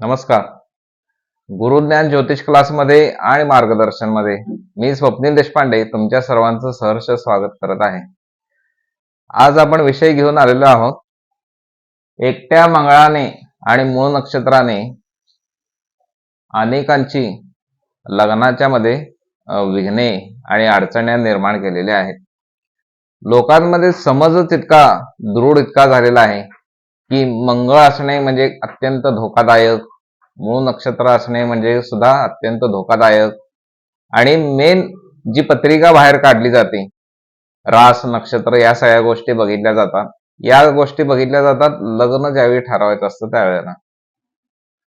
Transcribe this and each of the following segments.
नमस्कार. गुरुज्ञान ज्योतिष क्लासमध्ये आणि मार्गदर्शनमध्ये मी स्वप्नील देशपांडे तुमच्या सर्वांचं सहर्ष स्वागत करत आहे. आज आपण विषय घेऊन आलेलो आहोत. एकट्या मंगळाने आणि मूळ नक्षत्राने अनेकांची लग्नाच्या मध्ये विघ्ने आणि अडचण्या निर्माण केलेल्या आहेत. लोकांमध्ये समजच इतका दृढ इतका झालेला आहे. की मंगळ असणे म्हणजे अत्यंत धोकादायक मूळ नक्षत्र असणे म्हणजे सुद्धा अत्यंत धोकादायक. आणि मेन जी पत्रिका बाहेर काढली जाते रास नक्षत्र या सगळ्या गोष्टी बघितल्या जातात. या गोष्टी बघितल्या जातात लग्न ज्यावेळी ठरवायचं असतं त्यावेळेला.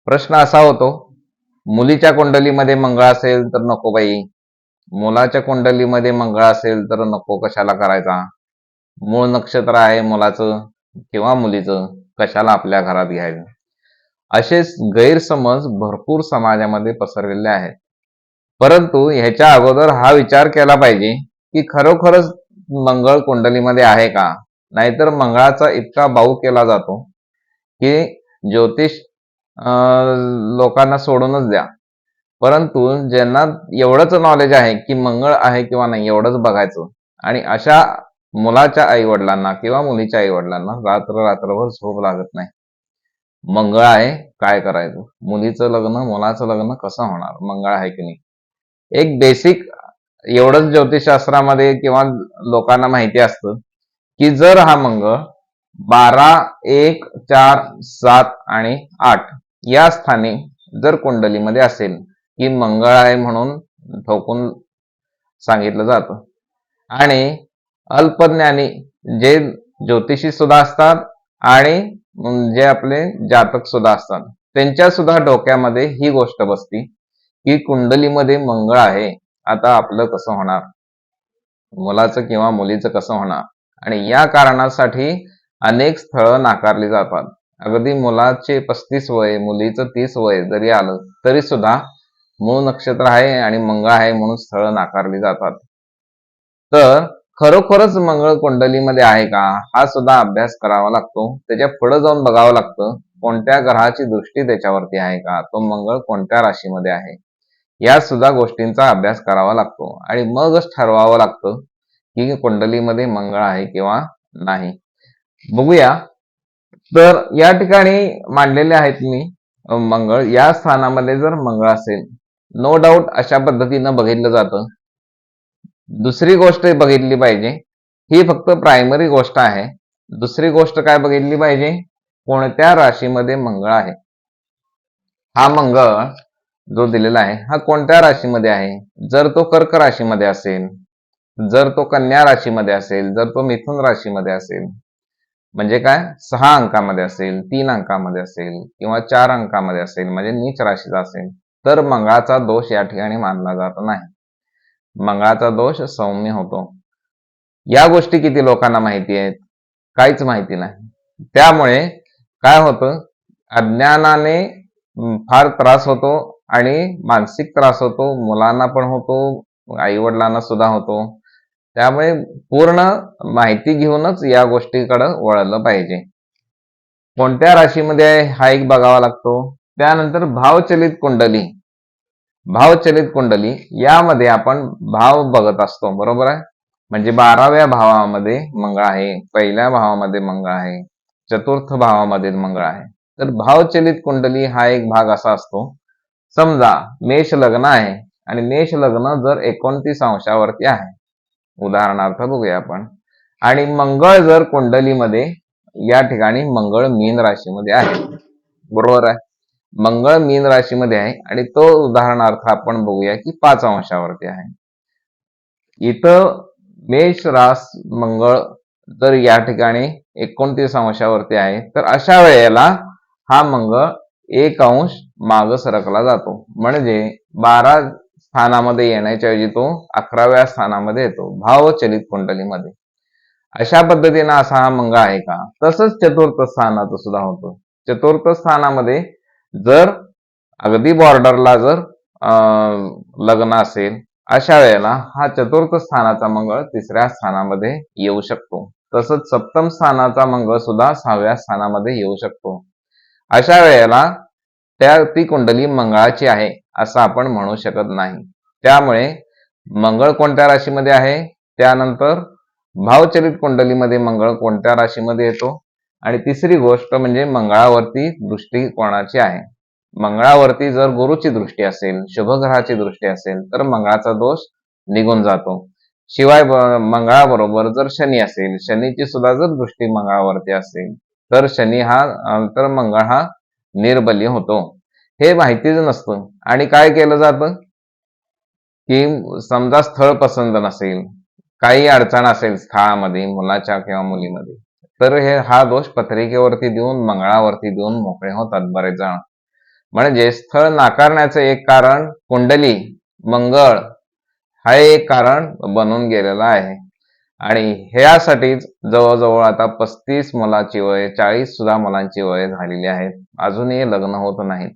प्रश्न असा होतो मुलीच्या कुंडलीमध्ये मंगळ असेल तर नको बाई. मुलाच्या कुंडलीमध्ये मंगळ असेल तर नको कशाला करायचा? मूळ नक्षत्र आहे मुलाचं किंवा मुलीचं. कशाला आपल्या घरात घ्यायचं? असे गैरसमज भरपूर समाजामध्ये पसरलेले आहेत. परंतु ह्याच्या अगोदर हा विचार केला पाहिजे की खरोखरच मंगळ कुंडलीमध्ये आहे का? नाहीतर मंगळाचा इतका बाऊ केला जातो की ज्योतिष लोकांना सोडूनच द्या. परंतु ज्यांना एवढंच नॉलेज आहे की मंगळ आहे किंवा नाही एवढंच बघायचं आणि अशा मुलाच्या आई वडिलांना किंवा मुलीच्या आई वडिलांना रात्र रात्रभर झोप लागत नाही. मंगळ आहे काय करायचं? मुलीचं लग्न मुलाचं लग्न कसं होणार? मंगळ आहे की नाही? एक बेसिक एवढंच ज्योतिषशास्त्रामध्ये किंवा लोकांना माहिती असतं की जर हा मंगळ बारा एक चार सात आणि आठ या स्थानी जर कुंडलीमध्ये असेल की मंगळ आहे म्हणून ठोकून सांगितलं जातं. आणि अल्पज्ञानी जे ज्योतिषी सुद्धा असतात आणि जे आपले जातक सुद्धा असतात. त्यांच्या सुद्धा डोक्यामध्ये ही गोष्ट बसती की कुंडलीमध्ये मंगळ आहे आता आपलं कसं होणार? मुलाचं किंवा मुलीचं कसं होणार? आणि या कारणासाठी अनेक स्थळं नाकारली जातात. अगदी मुलाचे पस्तीस वय मुलीचं तीस वय जरी आलं तरी सुद्धा मूळ नक्षत्र आहे आणि मंगळ आहे म्हणून स्थळं नाकारली जातात. तर खरोखरच मंगळ कुंडलीमध्ये आहे का? हा सुद्धा अभ्यास करावा लागतो. त्याच्या पुढे जाऊन बघावं लागतं कोणत्या ग्रहाची दृष्टी त्याच्यावरती आहे का? तो मंगळ कोणत्या राशीमध्ये आहे? या सुद्धा गोष्टींचा अभ्यास करावा लागतो. आणि मगच ठरवावं लागतं की कुंडलीमध्ये मंगळ आहे किंवा नाही. बघूया. तर या ठिकाणी मांडलेले आहेत मी मंगळ. या स्थानामध्ये जर मंगळ असेल नो डाऊट अशा पद्धतीनं बघितलं जातं. दुसरी गोष्ट बघितली पाहिजे. ही फक्त प्रायमरी गोष्ट आहे. दुसरी गोष्ट काय बघितली पाहिजे? कोणत्या राशीमध्ये मंगळ आहे? हा मंगळ जो दिलेला आहे हा कोणत्या राशीमध्ये आहे? जर तो कर्क राशीमध्ये असेल जर तो कन्या राशीमध्ये असेल जर तो मिथुन राशीमध्ये असेल म्हणजे काय? सहा अंकामध्ये असेल तीन अंकामध्ये असेल किंवा चार अंकामध्ये असेल म्हणजे नीच राशीचा असेल तर मंगळाचा दोष या ठिकाणी मानला जात नाही. मंगळाचा दोष सौम्य होतो. या गोष्टी किती लोकांना माहिती आहेत? काहीच माहिती नाही. त्यामुळे काय होतं? अज्ञानाने फार त्रास होतो आणि मानसिक त्रास होतो मुलांना पण होतो आई वडिलांना सुद्धा होतो. त्यामुळे पूर्ण माहिती घेऊनच या गोष्टीकडे वळलं पाहिजे. कोणत्या राशीमध्ये हा एक बघावा लागतो? त्यानंतर भावचलित कुंडली. भावचलित कुंडली यामध्ये आपण भाव बघत असतो बरोबर आहे? म्हणजे बाराव्या भावामध्ये मंगळ आहे पहिल्या भावामध्ये मंगळ आहे चतुर्थ भावामध्ये मंगळ आहे. तर भावचलित कुंडली हा एक भाग असा असतो. समजा मेष लग्न आहे आणि मेष लग्न जर एकोणतीस अंशावरती आहे. उदाहरणार्थ बघूया आपण. आणि मंगळ जर कुंडलीमध्ये या ठिकाणी मंगळ मीन राशीमध्ये आहे. बरोबर आहे? मंगळ मीन राशीमध्ये आहे आणि तो उदाहरणार्थ आपण बघूया की पाच अंशावरती आहे. इथं मेष रास मंगळ जर या ठिकाणी एकोणतीस अंशावरती आहे तर अशा वेळेला हा मंगळ एक अंश माग सरकला जातो. म्हणजे बारा स्थानामध्ये येण्याच्या ऐवजी तो अकराव्या स्थानामध्ये येतो भावचलित कुंडलीमध्ये. अशा पद्धतीनं असा हा मंगळ आहे का? तसंच चतुर्थ स्थानाचं सुद्धा होतो. चतुर्थ स्थानामध्ये जर अगदी बॉर्डरला जर अं, लग्न असेल अशा वेळेला हा चतुर्थ स्थानाचा मंगळ तिसऱ्या स्थानामध्ये येऊ शकतो. तसंच सप्तम स्थानाचा मंगळ सुद्धा सहाव्या स्थानामध्ये येऊ शकतो. अशा वेळेला त्या ती कुंडली मंगळाची आहे असं आपण म्हणू शकत नाही. त्यामुळे मंगळ कोणत्या राशीमध्ये आहे? त्यानंतर भावचलित कुंडलीमध्ये मंगळ कोणत्या राशीमध्ये येतो? आणि तिसरी गोष्ट म्हणजे मंगळावरती दृष्टी कोणाची आहे? मंगळावरती जर गुरुची दृष्टी असेल शुभग्रहाची दृष्टी असेल तर मंगळाचा दोष निघून जातो. शिवाय मंगळाबरोबर जर शनी असेल शनीची सुद्धा जर दृष्टी मंगळावरती असेल तर शनी हा तर मंगळ हा निर्बली होतो. हे माहितीच नसतं आणि काय केलं जातं? की समजा स्थळ पसंत नसेल काही अडचण असेल स्थळामध्ये मुलाच्या किंवा मुलीमध्ये तर हे हा दोष पत्रिकेवरती देऊन मंगळावरती देऊन मोकळे होतात बरेच जण म्हणजे स्थळ नाकारण्याचं एक कारण कुंडली मंगळ हा एक कारण बनून गेलेला आहे. आणि ह्यासाठीच जवळजवळ आता पस्तीस मुलाची वय चाळीस सुद्धा मुलांची वय झालेली आहेत. अजूनही लग्न होत नाहीत.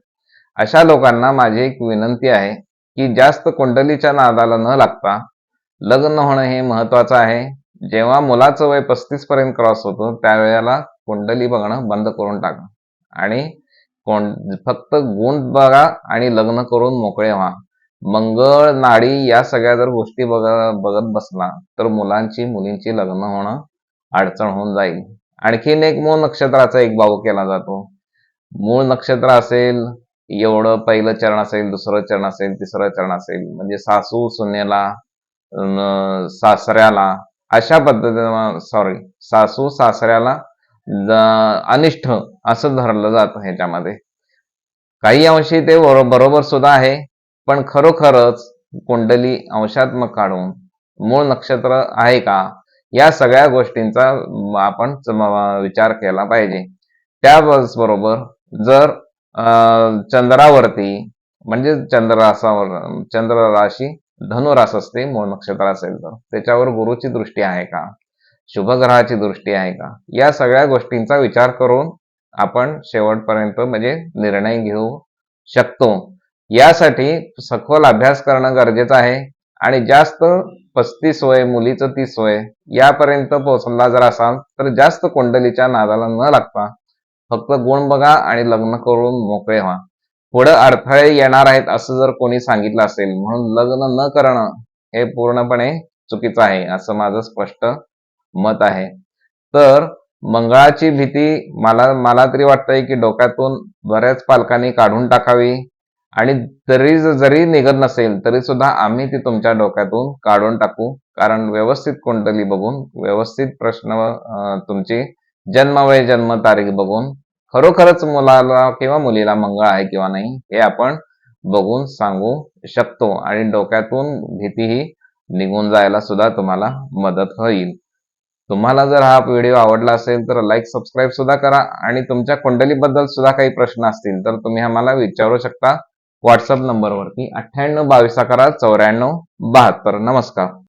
अशा लोकांना माझी एक विनंती आहे की जास्त कुंडलीच्या नादाला न लागता लग्न होणं हे महत्वाचं आहे. जेव्हा मुलाचं वय पस्तीस पर्यंत क्रॉस होतो त्यावेळेला कुंडली बघणं बंद करून टाका. आणि कोण फक्त गुण बघा आणि लग्न करून मोकळे व्हा. मंगळ नाडी या सगळ्या जर गोष्टी बघ बघत बसला तर मुलांची मुलींची लग्न होणं अडचण होऊन जाईल. आणखीन एक मूळ नक्षत्राचा एक भाव केला जातो. मूळ नक्षत्र असेल एवढं पहिलं चरण असेल दुसरं चरण असेल तिसरं चरण असेल. म्हणजे सासू सुनेला सासऱ्याला अशा पद्धतीनं सॉरी सासू सासऱ्याला अनिष्ठ असं धरलं जातं ह्याच्यामध्ये. काही अंशी ते बरोबर सुद्धा आहे पण खरोखरच कुंडली अंशात्मक काढून मूळ नक्षत्र आहे का या सगळ्या गोष्टींचा आपण च- विचार केला पाहिजे. त्याचबरोबर जर अं, चंद्रावरती म्हणजे चंद्रासावर चंद्र राशी धनुरास असते मूळ नक्षत्र असेल तर त्याच्यावर गुरुची दृष्टी आहे का? शुभग्रहाची दृष्टी आहे का? या सगळ्या गोष्टींचा विचार करून आपण शेवटपर्यंत म्हणजे निर्णय घेऊ शकतो. यासाठी सखोल अभ्यास करणं गरजेचं आहे. आणि जास्त पस्तीस वय मुलीचं तीस वय यापर्यंत पोहोचला जर असाल तर जास्त कुंडलीच्या नादाला न लागता फक्त गुण बघा आणि लग्न करून मोकळे व्हा. पुढे अडथळे येणार आहेत असं जर कोणी सांगितलं असेल म्हणून लग्न न करणं हे पूर्णपणे चुकीचं आहे असं माझं स्पष्ट मत आहे. तर मंगळाची भीती मला मला तरी वाटतंय की डोक्यातून बऱ्याच पालकांनी काढून टाकावी. आणि तरी जरी निघत नसेल तरी सुद्धा आम्ही ती तुमच्या डोक्यातून काढून टाकू. कारण व्यवस्थित कुंडली बघून व्यवस्थित प्रश्न तुमची तुमची जन्मवय जन्म तारीख बघून खरोखरच मुलाला किंवा मुलीला मंगळ आहे किंवा नाही हे आपण बघून सांगू शकतो. आणि डोक्यातून भीतीही निघून जायला सुद्धा तुम्हाला मदत होईल. तुम्हाला जर हा व्हिडिओ आवडला असेल तर लाईक सबस्क्राईब सुद्धा करा. आणि तुमच्या कुंडलीबद्दल सुद्धा काही प्रश्न असतील तर तुम्ही आम्हाला विचारू शकता. व्हॉट्सअप नंबरवरती अठ्ठ्याण्णव बावीस अकरा चौऱ्याण्णव बहात्तर. नमस्कार.